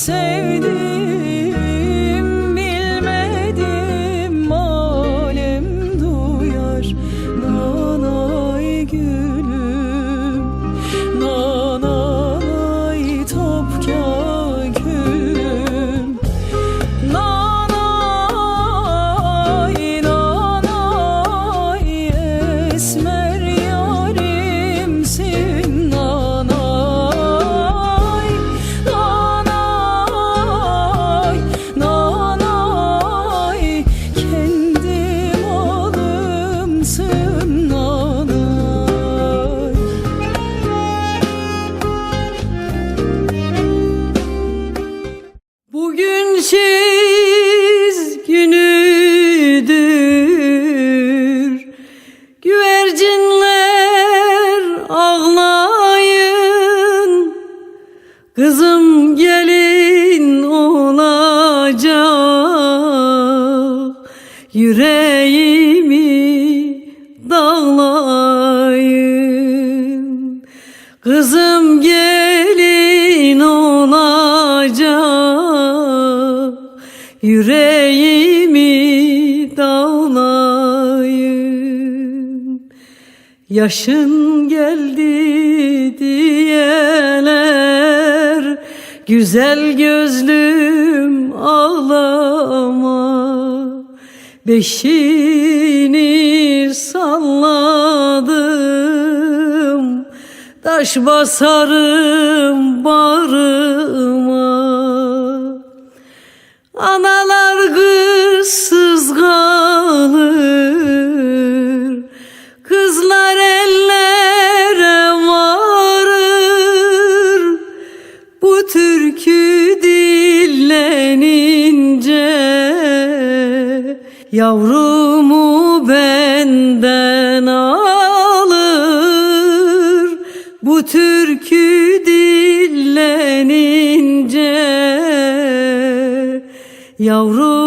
sevdim. Kızım gelin olacak. Yüreğimi dağlayın. Kızım gelin olacak. Yüreğimi Yaşın geldi diyeler Güzel gözlüm ağlama. Beşini salladım Taş basarım bağrıma. Analar kızsız kalır Yavrumu benden alır. Bu türkü dillenince Yavrum